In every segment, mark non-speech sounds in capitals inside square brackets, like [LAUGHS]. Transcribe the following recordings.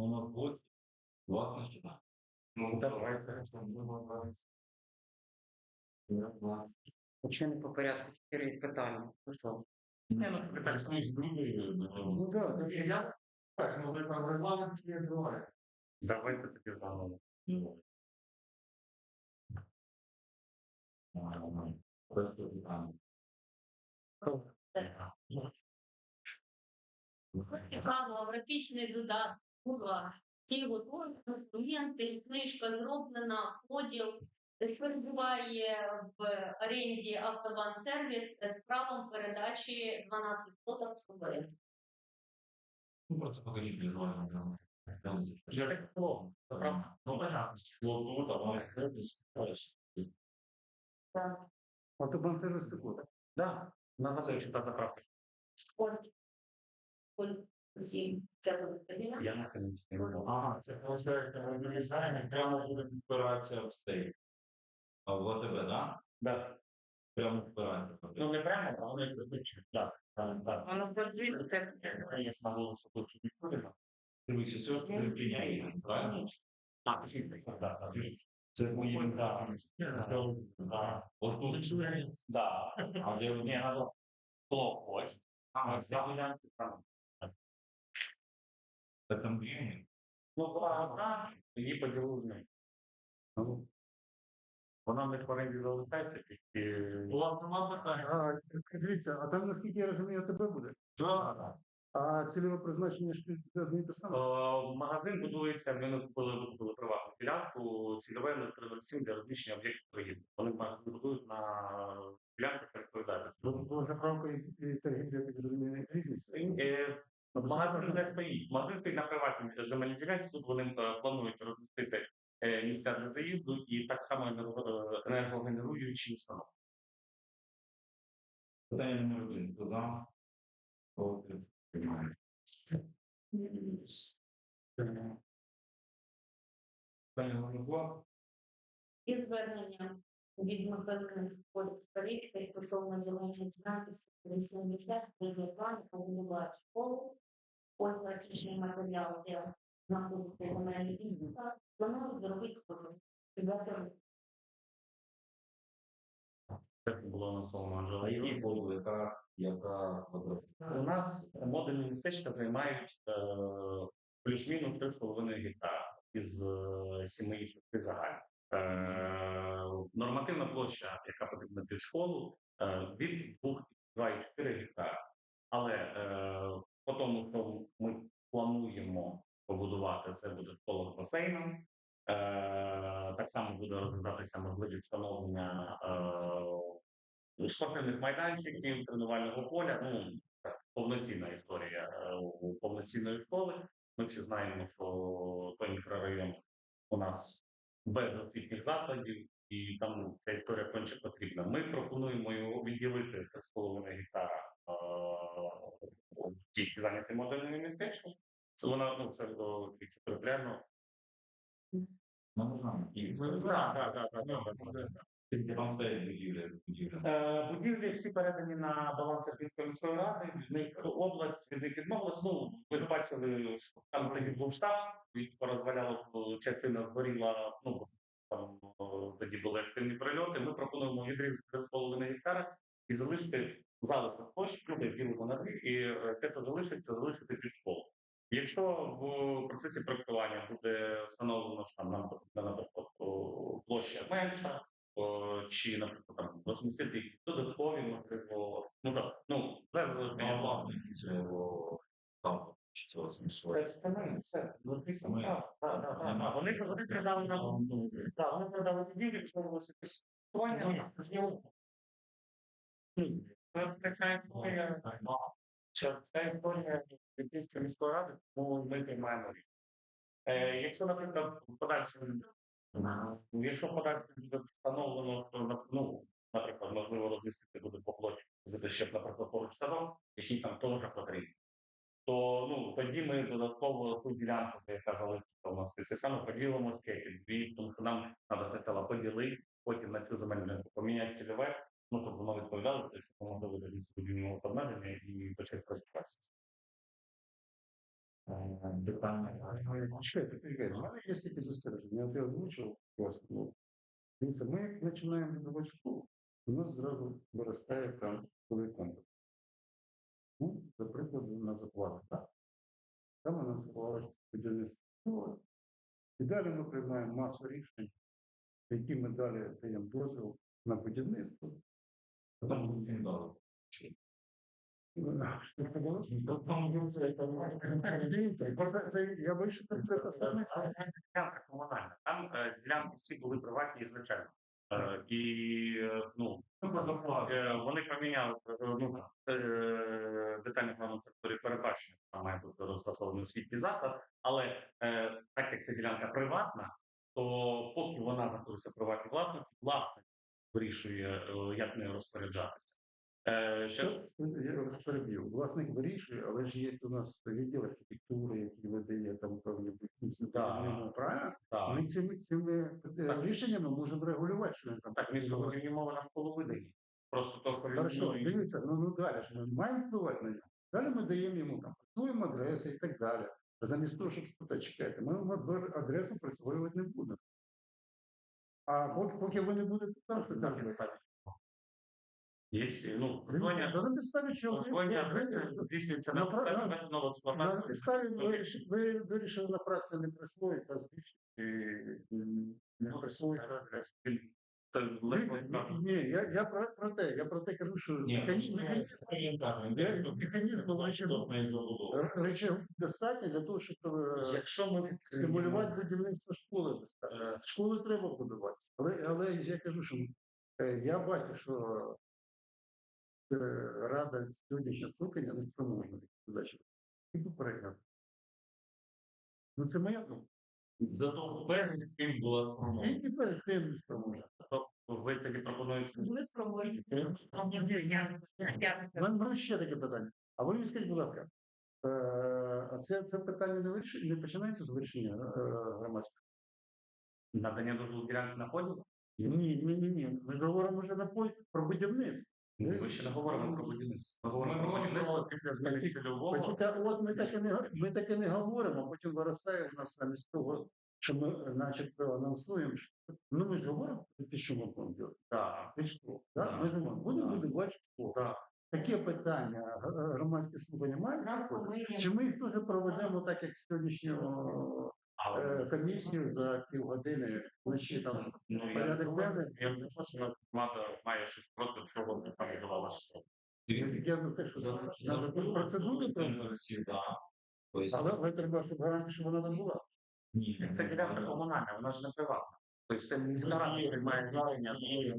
Номер 8, 24. Ну, давайте. Почнемо по порядку чотири питання. Ну? Не, ну, самі з другої. Ну, да, так я. Так, ну, ви там регламент є, давай. Давайте таки заново. Перше графічний додаток, була ці готові документи, книжка зроблена, поділ перебуває в оренді Автобан сервіс з правом передачі 12 соток СУБР. Ну, просто покажіть візуально. Я так плохо. Правда. Ну, понятно, що тут, давай. Так. Автобан сервіс секунда. Да, на забив читати правду. Ось. Це буде кабінет. Я на комісії. Ага, це виходить, ми виїжджаємо, прямо буде впиратися в цей. А в АТБ, да? Да. Прямо впиратися. Ну, не прямо, а воно як. Так, так, так. Воно працює, це Я на вулицю тут не ходимо. Дивіться, це припиняє, правильно? А, так, так. Це мої, да. Да. От тут, Да. А де мені надо плохо ось. А ось ця там. Там гривні. Ну, одна, її поділили. Ну, Вона не хворенді залишається, тільки... Була нема питань. А, дивіться, а там, наскільки я розумію, тебе буде. Да. А цільове призначення ж й те саме. Е, Магазин будується, ми купили, викупили приватну ділянку, цільове на 307 для розміщення об'єктів торгівлі. Вони магазин будують на ділянках, як відповідають. Бо заправка і торгівля, я так розумію, різниця. Е, Магазин не стоїть. Магазин стоїть на приватній земельній. Тут вони е, планують розмістити е, місця для заїзду і так само е, енергогенеруючі установи. Питання номер один. Хто за? Проти? Приймає. Питання номер два. І звернення від Михайлика Поліцейської стосовно земельної ділянки 80 плану побудувати школу. Ось практичний матеріал, де знаходиться земельні ділянки. Планують зробити школу. Ребята, Це було на А Анжела. які були, яка, яка У нас модульні містечка займають е, плюс-мінус 3,5 гектара із е, семи загальних. Е, нормативна площа, яка потрібна під школу, е, від 2,4 гектара. Але е, по тому, що ми плануємо побудувати, це буде школа з басейном. Так само буде розглядатися можливість встановлення спортивних майданчиків, тренувального поля. Ну, повноцінна історія повноцінної школи. Ми всі знаємо, що той мікрорайон у нас без освітніх закладів, і там ця історія конче потрібна. Ми пропонуємо його відділити 3,5 гектара тільки зайняти модульними містечком. Це вона ну це територіально. Ну, Так, так, так, Тільки там стоять будівлі. Е, Будівлі всі передані на баланс Сергійської міської ради, від них область від них відмовилась. Ну, ви бачили, що там тоді був штаб, від порозваляло частина згоріла, ну, там тоді були активні прильоти. Ми пропонуємо відрізати 3,5 гектара і залишити залишок площі, люди ділимо на дві, і е, те, що залишиться, залишити під школу. Якщо в процесі проектування буде встановлено, що там нам потрібна, площа менша, чи, наприклад, там розмістити якісь додаткові, можливо, ну так, ну, це Ну, власники цього там, чи цього це це, ну, звісно, так, так, так, так. Вони вони продали нам, так, вони продали будівлі, що було користування, це така історія, Це історія Київської міської ради, тому ми приймаємо. Рішення. Якщо, наприклад, в подальшому, якщо в подальшому буде встановлено, на- ну, наприклад, можливо, розмістити буде по площі, взяти ще, наприклад, поруч садок, який там теж потрібен, то ну тоді ми додатково ту ділянку, яка залишиться у нас, це саме поділимо скеті, дві, тому що нам треба спочатку поділити, потім на цю земельну поміняти цільове, ну, щоб воно відповідало, що доведе до будівного обмеження і почати Питання. Чекайте, чекайте, у мене є такі застереження. От я озвучив власне. ну, Дивіться, ми як починаємо будувати школу, у нас зразу виростає там коли комплекс. Ну, за прикладом на заплату, так? Там нас сплачується будівництво. І далі ми приймаємо масу рішень, які ми далі даємо дозвіл на будівництво. Потім буде фіндал. Я вийшов. Ділянка комунальна. Там е, ділянки всі були приватні ізначально. Е, і е, ну, е, вони поміняли е, ну, е, детальний план території передбачення, там має бути розташований освітній заклад, але е, так як ця ділянка приватна, то поки вона знаходиться приватній власності, власник вирішує, е, як нею розпоряджатися. Е, ще Що- Я вас переб'ю. Власник вирішує, але ж є у нас відділ архітектури, який видає там певні будівництва. Так. Правильно? так, Ми цими, цими е, рішеннями можемо регулювати, що там. так він мова навколо видані. Просто то, Хорошо, ну, дивіться, ну, ну далі ж ми маємо впливати на нього. Далі ми даємо йому там працюємо адреси і так далі. Замість того, щоб спитати, чекайте, ми адресу присвоювати не будемо. А поки, ви не будете там, на там підставі. Є, ну, Ви- присвоєння на підставі чого? ви- присвоєння ви- адреси ви- здійснюється Ну, на підставі методного На підставі ви, вирішили на не присвоїти, а збільшити не присвоїти. Це Ні, легко. ні, Ні, я, я про, про те, я про те кажу, що механізм, ну, речей- достатньо для того, щоб е, Якщо ми стимулювати будівництво школи достатньо. Школи треба будувати. Але, але я кажу, що е, я бачу, що е, рада сьогоднішнього скликання не спроможна задачі. І попередньо. Ну це моя думка. Зато перед тим була І, промова. і перед тим не спроможна. ви тоді пропонуєте Ми спроможні. У мене- в мене ще таке питання. А ви мені скажіть, будь ласка, е, а це, це питання не, виріш... не починається з вирішення е, громадського? надання дозволу ділянки на поділ? Ні, ні, ні, ні. Ми говоримо вже на пой- про будівництво. Ми ще не говоримо про будівництво. Ми говоримо про будівництво після зміни цільового. От ми так і не ми так і не говоримо, а потім виростає в нас замість того, що ми, е, начебто, анонсуємо. що- Ну ми ж говоримо про те, що ми будемо робити. Так, Ти що? Да. Ми ж говоримо, будемо будувати школу. так. Таке питання г- громадське слухання мають? Чи ми їх теж проведемо так, як сьогоднішнього е, комісію за півгодини вночі там ну, я порядок думаю, денний? я не знаю, що громада має щось проти, що вона там відбувала що. Я не те, що треба тут процедури пройти. Тобто, Але але треба, щоб гарантія, щоб вона не була. ні, Це ділянка комунальна, вона ж не приватна. Тобто це міська рада приймає рішення.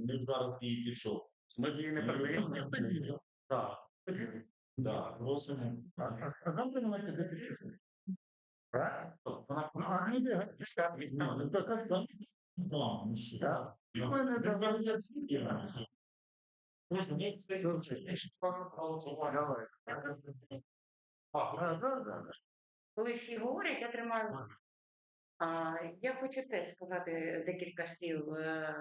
Ми зараз її пішов. Ми ж її не передаємо. Так. Так, просимо. А, а, а нам приймати де щось. Так. Коли всі говорять, я тримаю. Я хочу теж сказати декілька слів е,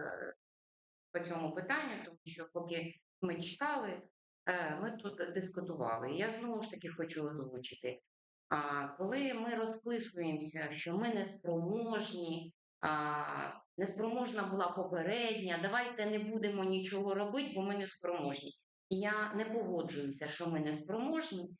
по цьому питанню, тому що поки ми читали, е, ми тут дискутували. Я знову ж таки хочу озвучити. А, коли ми розписуємося, що ми не спроможні, неспроможна була попередня, давайте не будемо нічого робити, бо ми не спроможні. Я не погоджуюся, що ми не спроможні.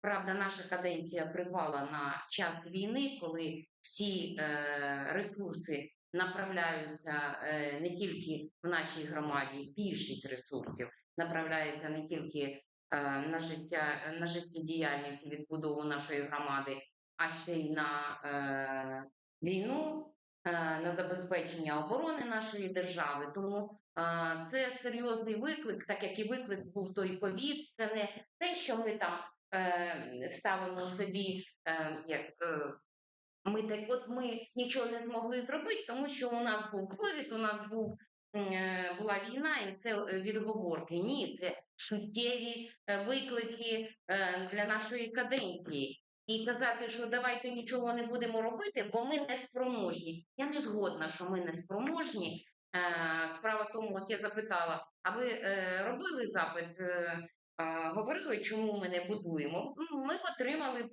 Правда, наша каденція припала на час війни, коли всі е, ресурси направляються е, не тільки в нашій громаді, більшість ресурсів направляється не тільки на життя, на життєдіяльність і відбудову нашої громади, а ще й на е, війну, е, на забезпечення оборони нашої держави. Тому е, це серйозний виклик, так як і виклик був той ковід. Це не те, що ми там е, ставимо собі, е, як е, ми так, от ми нічого не змогли зробити, тому що у нас був ковід, у нас був е, була війна, і це е, відговорки. Ні, це суттєві е, виклики е, для нашої каденції. І казати, що давайте нічого не будемо робити, бо ми не спроможні. Я не згодна, що ми не спроможні. Е, Справа в тому, от я запитала, а ви е, робили запит е, говорили, чому ми не будуємо. Ми отримали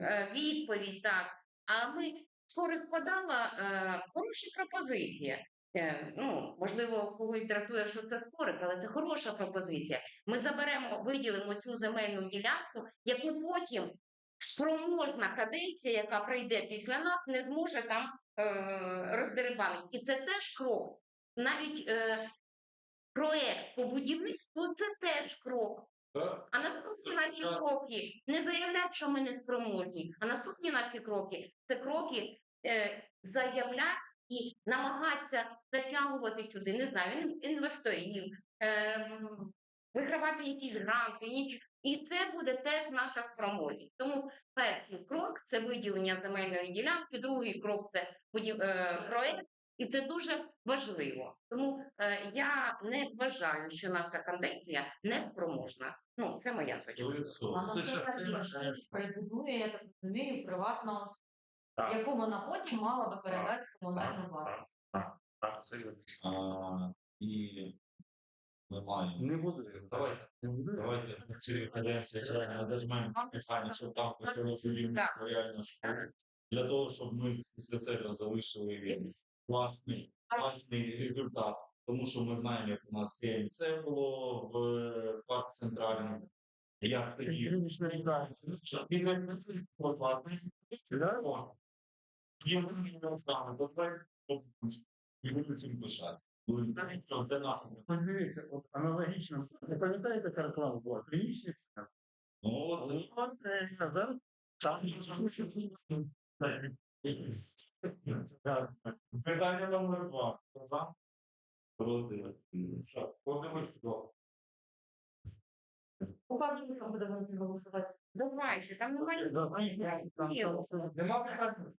е, відповідь, так. А ми скорих подала е, хороші пропозиції. Е, ну, можливо, когось дратує, що це скорик, але це хороша пропозиція. Ми заберемо, виділимо цю земельну ділянку, яку потім спроможна каденція, яка прийде після нас, не зможе там е, роздерибанити. І це теж крок. Навіть е, проект по будівництву це теж крок. А наступні наші кроки не заявлять, що ми не спроможні. А наступні наші кроки це кроки е, заявлять і намагатися затягувати сюди, не знаю, інвесторів, е, вигравати якісь гранти, ніч. І це буде теж наша спроможність. Тому перший крок це виділення земельної ділянки, другий крок це будів... е, проект, і це дуже важливо. Тому е, я не вважаю, що наша кандидація не спроможна. Ну, це моя точка. Це на частина це прибудує, я так розумію, Так. Яку вона потім мала би передати в комунальну Так, власність. Так, це і ми. Не буде. Давайте, Не буде. давайте каденції реально дожмемо списання, щоб там почалося рівні Так. реально школи. Для того, щоб ми після цього залишили власний, власний результат. Тому що ми знаємо, як у нас КМЦ було в е, парк центральному. Як тоді і ми цим пишати. Це наш От Дивіться, от аналогічно, ви пам'ятаєте, яка реклама була? Клінічний центр. Ну, от, Ну, от, зараз там Питання номер два. Хто за? Проти. Що? Подивись, хто. Покажу, що будемо голосувати. Давайте, там немає. Нема питань?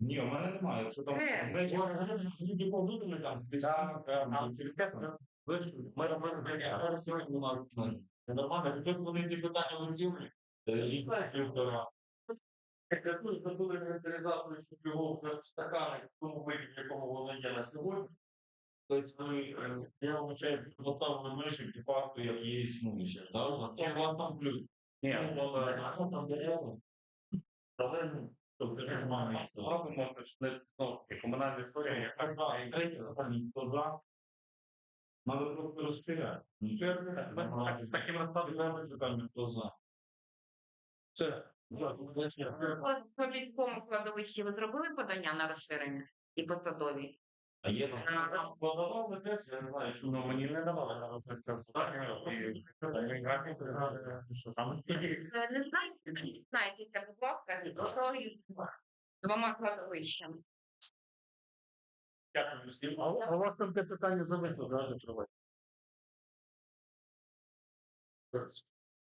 Ні, у мене немає. Якщо там Це- там авторитетно. Ви ж ми робили зараз сьогодні ну, це нормально. Тут вони ті питання висіли. І зробили інвентаризацію, щоб його в стакани в тому виді, в якому воно є на сьогодні, Тобто ви, е, я вважаю, поставили межі по факту, як є існуюче. Да? У вас там плюс. Ні, Ну, ну, там дерева. Але, ну, тобто, нормально. робимо почне ну, і комунальна історія, яка за? Надо трохи розширяти. З таким розкладом Перше питання, хто за? Все. По військовому кладовищі ви зробили подання на розширення і по садовій? А є там подавали теж, я не знаю, що ну, мені не [LAUGHS] давали розгляд питання, і що саме. Е, Не знаєте, знаєте, будь ласка, з двома кладовищами. Дякую всім. А у вас там те питання зависло, да, закривати?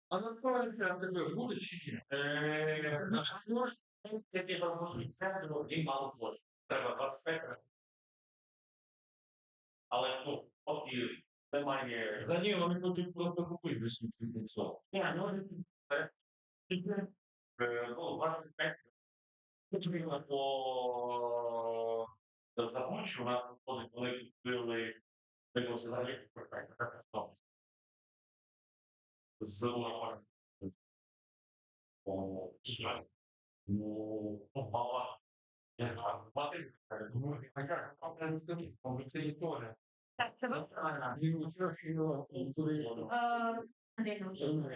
А насправді а тебе буде чи ні? Такі робочі центри, і мало площі. Треба 25 Але ну, поки немає. Да ні, вони будуть просто купити за 700. Ні, ну це тільки, е, ну, 25 потрібно по закончу, у нас виходить, вони відкрили такого взагалі проект, така стопність. З урахуванням. О, що? Ну, ну, мало. Я не знаю, платити, ну, а як, а я не скажу, там же територія. Так, це ви? Ні, нічого, що його, коли- Е, Андрій Олексійович,